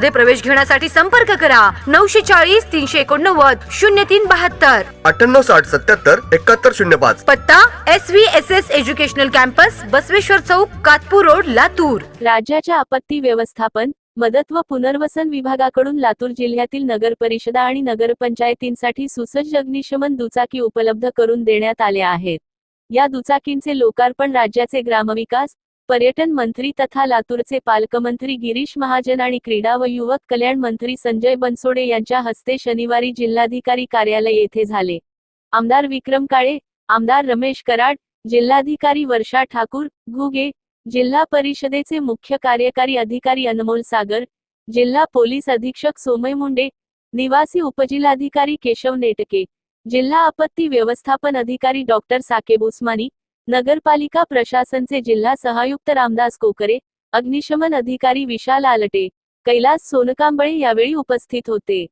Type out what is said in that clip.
प्रवेश घेण्यासाठी संपर्क करा. नऊशे चाळीस तीनशे एकोणनव्वद शून्य तीन बहात्तर. अठ्ठ्याण्णव साठ सत्याहत्तर एकाहत्तर शून्य पाच. पत्ता S V S S educational campus Basaveshwar Chowk Katpur road Latur. राज्याच्या आपत्ती व्यवस्थापन मदत व पुनर्वसन विभागाकडून लातूर जिल्ह्यातील नगर परिषदा आणि नगरपंचायतींसाठी सुसज्ज अग्निशमन दुचाकी उपलब्ध करून देण्यात आल्या आहेत. या दुचाकींचे लोकार्पण राज्याचे ग्रामविकास पर्यटन मंत्री तथा लातूरचे पालकमंत्री गिरीश महाजन आणि क्रीडा व युवक कल्याण मंत्री संजय बनसोडे यांच्या हस्ते शनिवारी जिल्हाधिकारी कार्यालय येथे झाले. आमदार विक्रम काळे आमदार रमेश कराड जिल्हाधिकारी वर्षा ठाकूर घुगे जिल्हा परिषदेचे मुख्य कार्यकारी अधिकारी अनमोल सागर जिल्हा पोलीस अधीक्षक सोमय मुंडे निवासी उपजिल्हाधिकारी केशव नेटके जिल्हा आपत्ती व्यवस्थापन अधिकारी डॉक्टर साकेब उस्मानी नगरपालिका प्रशासनचे जिल्हा सहायुक्त रामदास कोकरे अग्निशमन अधिकारी विशाल आलटे कैलास सोनकांबळे यावेळी उपस्थित होते.